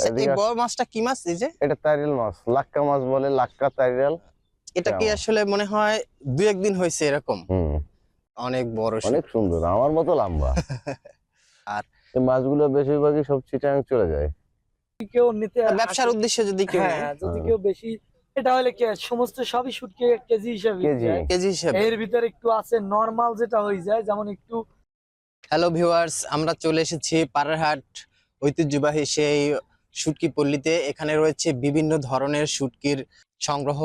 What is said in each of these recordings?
আচ্ছা এই বড় মাছটা কি মাছ এই যে? এটা তারিয়াল মাছ লাক্কা মাছ বলে লাক্কা তারিয়াল এটা কি আসলে মনে হয় দুই একদিন হয়েছে এরকম? অনেক বড় অনেক সুন্দর আমার মতো লম্বা। আর- এই মাছগুলো বেশিরভাগই সব চিটাং চলে যায়। কেউ নিতে ব্যবসার উদ্দেশ্যে যদি কেউ হ্যাঁ যদি। কেউ বেশি এটা হলে কি সমস্ত সবই শুটকে কেজি হিসাবে কেজি। যায়। কেজি হিসেবে। এর ভিতরে একটু আছে নরমাল যেটা হয়ে যায় যেমন একটু হ্যালো ভিউয়ার্স আমরা চলে এসেছি পাড়ারহাট ঐতিহ্যবাহী সেই শুটকি পল্লীতে এখানে রয়েছে বিভিন্ন ধরনের শুটকির সংগ্রহ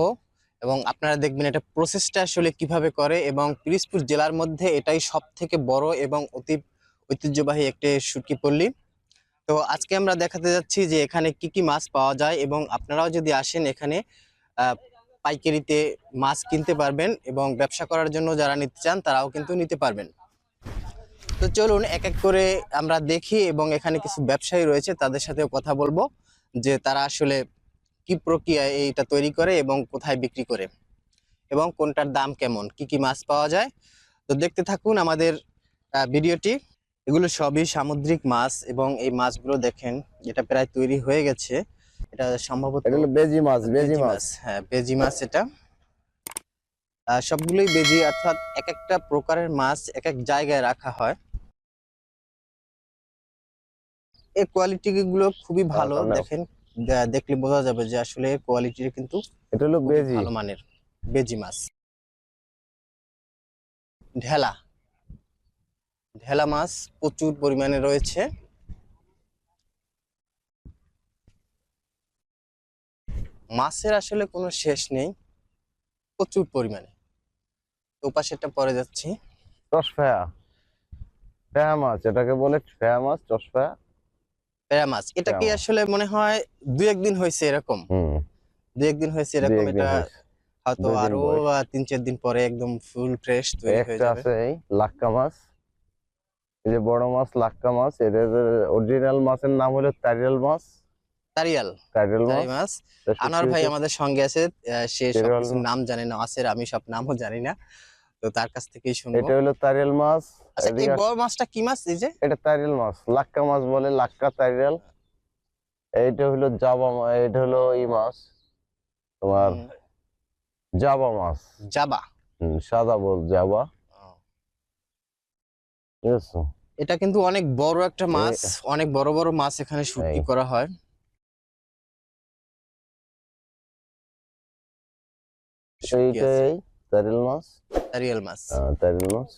এবং আপনারা দেখবেন এটা প্রসেসটা আসলে কীভাবে করে এবং পিরিজপুর জেলার মধ্যে এটাই সব থেকে বড় এবং অতি ঐতিহ্যবাহী একটি শুটকি পল্লী। তো আজকে আমরা দেখাতে যাচ্ছি যে এখানে কি কি মাছ পাওয়া যায় এবং আপনারাও যদি আসেন এখানে পাইকারিতে মাছ কিনতে পারবেন এবং ব্যবসা করার জন্য যারা নিতে চান তারাও কিন্তু নিতে পারবেন। তো চলুন এক এক করে আমরা দেখি এবং এখানে কিছু ব্যবসায়ী রয়েছে তাদের সাথেও কথা বলব যে তারা আসলে কি প্রক্রিয়ায় এইটা তৈরি করে এবং কোথায় বিক্রি করে এবং কোনটার দাম কেমন কি কি মাছ পাওয়া যায়। তো দেখতে থাকুন আমাদের ভিডিওটি। এগুলো সবই সামুদ্রিক মাছ এবং এই মাছগুলো দেখেন এটা প্রায় তৈরি হয়ে গেছে। এটা সম্ভবত বেজি মাছ বেজি মাছ। হ্যাঁ বেজি মাছ এটা। সবগুলোই বেজি অর্থাৎ এক একটা প্রকারের মাছ এক এক জায়গায় রাখা হয়। এই কোয়ালিটি গুলো খুবই ভালো দেখেন দেখলে বোঝা যাবে যে আসলে কোয়ালিটির কিন্তু এটা হলো বেজি। ভালো মানের বেজি মাছ। ঢেলা। ঢেলা মাছ প্রচুর পরিমাণে রয়েছে। মাছের আসলে কোনো শেষ নেই প্রচুর পরিমাণে। তো পাশেরটা পরে যাচ্ছি। চশফায়া ফেয়া মাছ এটাকে বলে ফেয়া মাছ চশফায়া পেরা মাছ। এটা কি আসলে মনে হয় দুই একদিন হয়েছে এরকম? দুই একদিন হয়েছে এরকম এটা হয়তো আরও তিন চার দিন পরে একদম ফুল ফ্রেশ তৈরি হয়ে যাবে। আছে এই লাক্কা মাছ। এই যে বড় মাছ লাক্কা মাছ এটার অরিজিনাল মাছের নাম হলো তারিয়াল মাছ। তারিয়াল। তারিয়াল মাছ। আনোয়ার ভাই আমাদের সঙ্গে আছে সে সব নাম জানে না আছে আমি সব নামও জানি না। তো তার কাছ থেকেই শুনব। এটা হলো তারিয়াল মাছ। আচ্ছা এই বড় মাছটা কি মাছ এই যে? এটা তারিয়াল মাছ লাক্কা মাছ বলে লাক্কা তারিয়াল এইটা হলো জাবা এটা হলো ই মাছ। তোমার জাবা মাছ। জাবা? সাদা বল জাবা। এটা কিন্তু অনেক বড় একটা মাছ অনেক বড় বড় মাছ এখানে শুটকি এই। করা হয়। এইটাই তারিয়াল মাছ। তারিয়াল মাছ। আহ, তারিয়াল মাছ।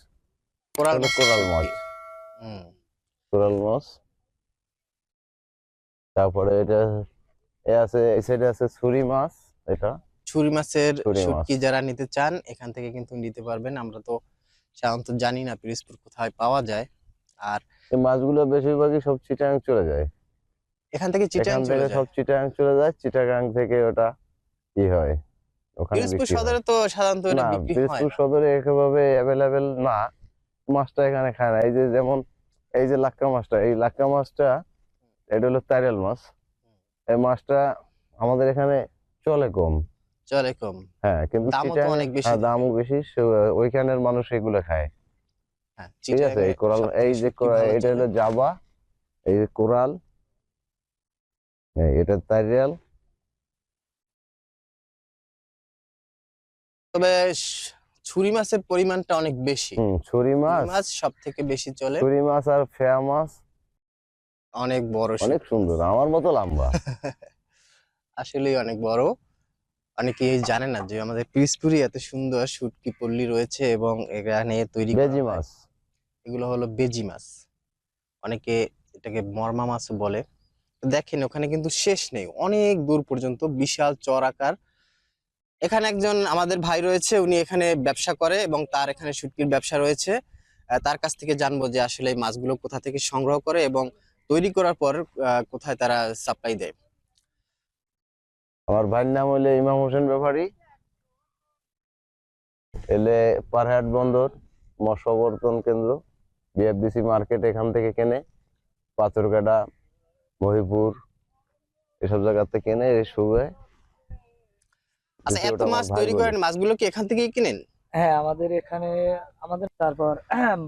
কোরাল কোরাল মাছ। হুম। কোরাল মাছ। তারপরে এটা এ আছে এই সাইডে আছে ছুরি মাছ এটা। ছুরি মাছের শুটকি যারা নিতে চান এখান থেকে কিন্তু নিতে পারবেন। আমরা তো সাধারণত জানি না পিরিজপুর কোথায় পাওয়া যায়। আর এই মাছগুলো বেশিরভাগই সব চিটাং চলে যায়। এখান থেকে চিটাং চলে যায়। সব চিটাং চলে যায়। চিটাগাং থেকে ওটা কি হয়। ওখানে হয়। সদরে তো সাধারণত এটা বিক্রি হয় পিরিজপুর সদরে একেভাবে অ্যাভেলেবেল না। মাছটা এখানে খায় না। এই যে যেমন এই যে লাক্কা মাছটা এই লাক্কা মাছটা এটা হলো তারিয়াল মাছ। এই মাছটা আমাদের এখানে চলে কম। চলে কম। হ্যাঁ কিন্তু দামও বেশি। হ্যাঁ, ওইখানের মানুষ এগুলো খায়। হ্যাঁ ঠিক আছে? এই কোরাল এই যে এটা হলো জাবা এই যে কোরাল। এটা তারিয়াল তবে ছুরি মাছের পরিমাণটা অনেক বেশি। ছুরি মাছ মাছ সব থেকে বেশি চলে। ছুরি মাছ আর ফেয়া মাছ অনেক বড় অনেক সুন্দর আমার মতো লম্বা। আসলেই অনেক বড়। অনেকেই জানে না যে আমাদের পিরিজপুরে এত সুন্দর শুটকি পল্লী রয়েছে এবং এখানে তৈরি বেজি মাছ। এগুলো হলো বেজি মাছ। অনেকে এটাকে মর্মা মাছ বলে। দেখেন ওখানে কিন্তু শেষ নেই। অনেক দূর পর্যন্ত বিশাল চর আকার এখানে একজন আমাদের ভাই রয়েছে, উনি এখানে ব্যবসা করে এবং তার এখানে শুটকির ব্যবসা রয়েছে। তার কাছ থেকে জানব যে আসলে এই মাছগুলো কোথা থেকে সংগ্রহ করে এবং তৈরি করার পর কোথায় তারা সাপ্লাই দেয়। আমার ভাইয়ের নাম হলো ইমাম হোসেন ব্যাপারী। এলে পারহাট বন্দর মৎস্যবর্তন কেন্দ্র বিএফডিসি মার্কেট এখান থেকে কেনে পাথরকাটা মহিপুর, এসব জায়গাতে কেনে এই আচ্ছা এত মাছ তৈরি। করেন মাছগুলো কি এখান থেকেই কিনেন? হ্যাঁ আমাদের এখানে আমাদের তারপর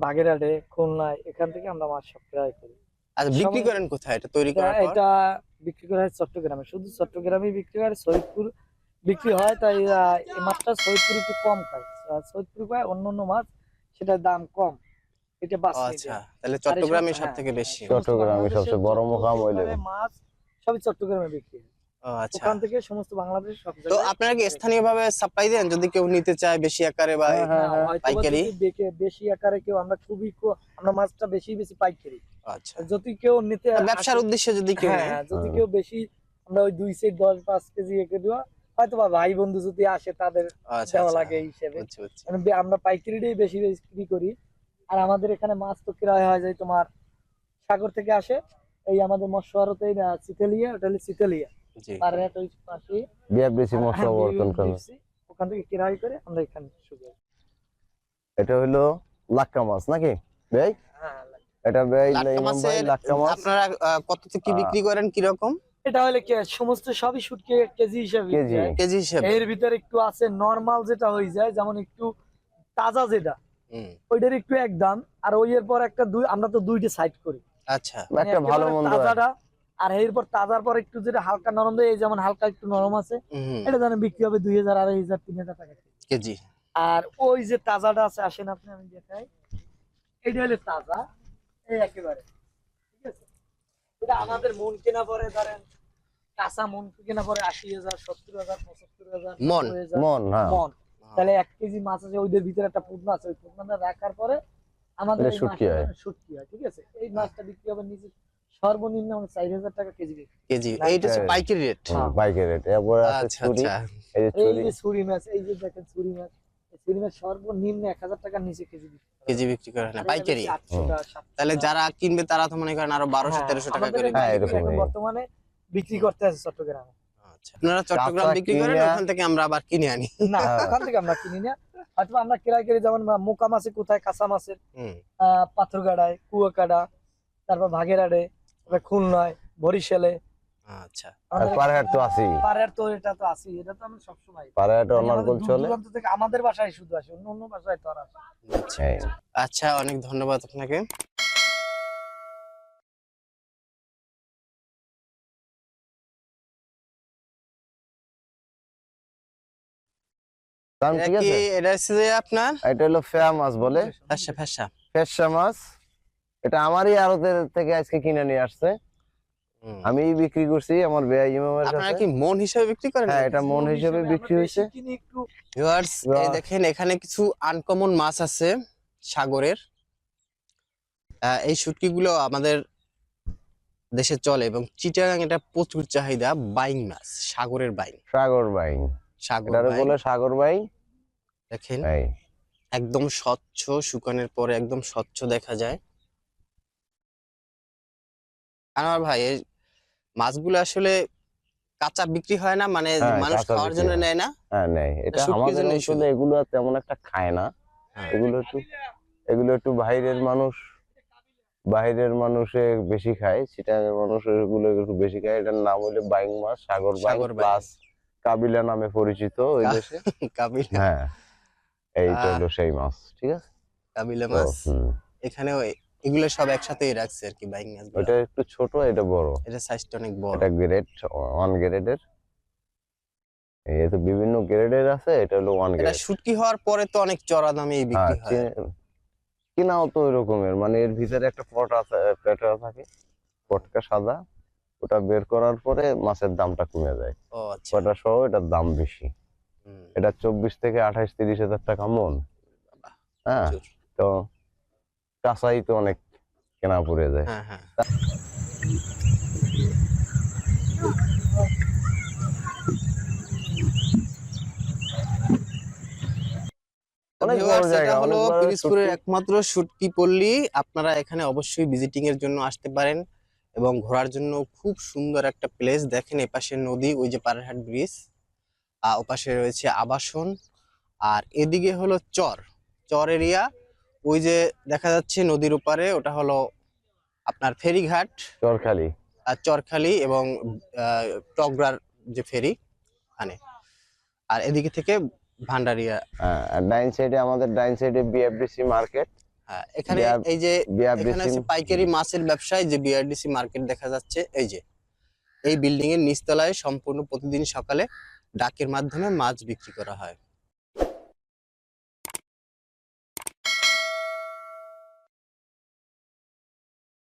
বাগেরহাটে খুলনায় এখান থেকে আমরা মাছ সপ্লাই করি। আচ্ছা বিক্রি করেন কোথায়? এটা তৈরি করার পর? এটা বিক্রি করা হয় চট্টগ্রামে। শুধু চট্টগ্রামে বিক্রি হয় সৈয়দপুর বিক্রি হয় তাই আহ, এই মাছটা সৈয়দপুর একটু কম খায়। সৈয়দপুর খায় অন্য অন্য মাছ সেটার দাম কম। এটা বাস আচ্ছা তাহলে চট্টগ্রামে সব থেকে বেশি। চট্টগ্রামে সবচেয়ে বড় মোকাম হইল। মাছ সবই চট্টগ্রামে বিক্রি হয়। ওখান থেকে সমস্ত বাংলাদেশ সব তো আপনারা কি স্থানীয় ভাবে সাপ্লাই দেন? যদি কেউ নিতে চায় বেশি আকারে বা হ্যাঁ, হ্যাঁ, হ্যাঁ। পাইকারি? বেশি আকারে কেউ আমরা খুবই আমরা মাছটা বেশি বেশি পাইকারি। আচ্ছা। যদি কেউ নিতে ব্যবসার উদ্দেশ্যে যদি কেউ হ্যাঁ যদি কেউ বেশি আমরা ওই দুই সেট দশ পাঁচ কেজি একে দেওয়া। হয়তো বা ভাই বন্ধু যদি আসে তাদের আচ্ছা দেওয়া আচ্ছা। লাগে এই হিসেবে। মানে আমরা পাইকারিটাই বেশি বিক্রি করি। আর আমাদের এখানে মাছ তো ক্রয় হয় যায় তোমার সাগর থেকে আসে। এই আমাদের মৎস্য আড়তে চিতেলিয়া ওটা হলো চিতেলিয়া। জি আর ওই পাশে বিএফডিসি মশলা হ্যাঁ, বর্তন করে ওখান থেকে ক্রয় করে আমরা এখানে শুকাই এটা হলো লাক্কা মাছ নাকি? ভাই? হ্যাঁ এটা ভাই লাট্কা ইমাম ভাই মাছের লাক্কা মাছ। আপনারা কত থেকে বিক্রি করেন কি রকম এটা হলে সমস্ত সবই শুটকে কেজি হিসাবে কেজি। এর ভিতরে একটু আছে নরমাল যেটা হয়ে যায় যেমন একটু তাজা যেটা ওইটার একটু এক দাম আর ওই এর পর একটা দুই আমরা তো দুইটা সাইড করি। আচ্ছা। মানে একটা ভালো মন্দ তাজাটা আর এরপর তাজার পর একটু যেটা হালকা নরম দেয় এই যেমন হালকা একটু নরম আছে এটা জানেন বিক্রি হবে দুই হাজার আড়াই হাজার তিন হাজার টাকা কেজি। আর ওই যে তাজাটা আছে আসেন আপনি আমি দেখাই। এটা হলো তাজা এই একেবারে। ঠিক আছে? এটা আমাদের মন কেনা পরে ধরেন কাঁচা মন কেনা পরে আশি হাজার সত্তর হাজার পঁচাত্তর হাজার মন। মন হ্যাঁ। মন। তাহলে এক কেজি মাছ আছে ওইদের ভিতরে একটা পুদনা আছে ওই পুদনাটা রাখার পরে আমাদের শুটকি হয়। শুটকি হয় ঠিক আছে? এই মাছটা বিক্রি হবে নিচে সর্বনিম্ন চার হাজার টাকা কেজি কেজি এইটা হচ্ছে। পাইকারি রেট। হ্যাঁ। বাইকের রেট। এরপরে আছে আচ্ছা চুরি আচ্ছা। এই যে এই যে ছুরি মাছ এই যে দেখেন ছুরি মাছ এই ছুরি মাছ সর্বনিম্ন এক হাজার টাকার নিচে কেজি কেজি বিক্রি করে না আর পাইকারি? বেশি 800 টাকা, 700 তাহলে যারা কিনবে তারা তো মনে করেন আরও বারোশো হ্যাঁ, তেরোশো টাকা করে হ্যাঁ। এখন বর্তমানে বিক্রি করতে আছে চট্টগ্রামে। আচ্ছা আপনারা চট্টগ্রাম বিক্রি করেন ওখান থেকে আমরা আবার কিনে আনি। না। ওখান থেকে আমরা কিনি না। হয়তো আমরা ক্রয় করি যেমন মোকা মাছে কোথায় কাঁচা মাছের আহ, পাথরগাড়ায় কুয়াকাটা তারপর ভাগেরাড়ে খুলনায় বরিশালে। আচ্ছা। পারহাট তো আছেই। পাড়ার তো এটা তো আছে এটা তো আমরা সবসময়। পারহাট অনার্গল আমাদের দূর চলে। দূরান্ত থেকে আমাদের বাসায় শুধু আসে অন্য অন্য বাসায় তো আর আসে আচ্ছা। আচ্ছা অনেক ধন্যবাদ আপনাকে। দাম ঠিক আছে? এটা হচ্ছে যে আপনার? এটা হলো ফেয়া মাছ বলে। ফেসা মাছ। এটা আমারই আড়তের থেকে আজকে কিনে নিয়ে আসছে। আমি বিক্রি করছি আমার বেয়া ইমামের আপনারা কাছে কি মন হিসেবে বিক্রি করেন? হ্যাঁ এটা মন হিসেবে বিক্রি হয়েছে। ভিউয়ার্স এই দেখেন এখানে কিছু আনকমন মাছ আছে সাগরের। আহ, এই শুটকিগুলো আমাদের দেশে চলে এবং চিটাগাং এটা প্রচুর চাহিদা বাইং মাছ সাগরের বাইং। সাগর বাইং। সাগর বলে সাগর বাইং। দেখেন একদম স্বচ্ছ শুকানোর পরে একদম স্বচ্ছ দেখা যায়। আমার ভাই এই মাছগুলো আসলে কাঁচা বিক্রি হয় না মানে হ্যাঁ, মানুষ খাওয়ার জন্য নেয় না। হ্যাঁ নেই এটা আমাদের অঞ্চলে এগুলো তেমন একটা খায় না। হ্যাঁ। এগুলো একটু এগুলো একটু বাইরের মানুষ বাইরের মানুষে বেশি খায়। মানুষ এগুলো একটু বেশি খায়। এটার নাম হলো বাইং মাছ সাগর বাইং প্লাস কাবিলা নামে পরিচিত ওই দেশে। কাবিলা। হ্যাঁ এইটা হলো সেই মাছ ঠিক আছে? কাবিলা মাছ। এখানেও এগুলো সব একসাথেই রাখছে আর কি বাইং মাছগুলো। ওইটা একটু ছোট এটা বড়। এটা সাইজটা অনেক বড়। এটা গ্রেড ওয়ান গ্রেডের এই তো বিভিন্ন গ্রেডের আছে এটা হলো ওয়ান এটা গ্রেড শুটকি হওয়ার পরে তো অনেক চড়া দামে হ্যাঁ বিক্রি হয়। কিনাও তো ওই রকমের মানে এর ভিতরে একটা পট আছে পেটা থাকে পটকা সাদা। ওটা বের করার পরে মাছের দামটা কমে যায়। ও আচ্ছা। পটা সহ এটার দাম বেশি। এটা চব্বিশ থেকে আঠাশ তিরিশ হাজার টাকা মন। হ্যাঁ তো কাঁচাই তো অনেক কেনা পড়ে যায়। হ্যাঁ হ্যাঁ। একমাত্র শুটকি পল্লী। আপনারা এখানে অবশ্যই ভিজিটিং এর জন্য আসতে পারেন এবং ঘোরার জন্য খুব সুন্দর একটা প্লেস দেখেন এপাশে নদী ওই যে পাড়ারহাট ব্রিজ আর ওপাশে রয়েছে আবাসন। আর এদিকে হলো চর। চর এরিয়া ওই যে দেখা যাচ্ছে নদীর ওপারে ওটা হলো আপনার ফেরিঘাট চরখালি। আর চরখালি এবং টগরার যে ফেরি ওখানে। আর এদিকে থেকে ভান্ডারিয়া। হ্যাঁ ডাইন সাইডে আমাদের ডাইন সাইডে বিএফডিসি মার্কেট। হ্যাঁ এখানে এই যে এখানে পাইকারি মাছের ব্যবসায় যে বিআরডিসি মার্কেট দেখা যাচ্ছে এই যে। এই বিল্ডিং এর নিচতলায় সম্পূর্ণ প্রতিদিন সকালে ডাকের মাধ্যমে মাছ বিক্রি করা হয়।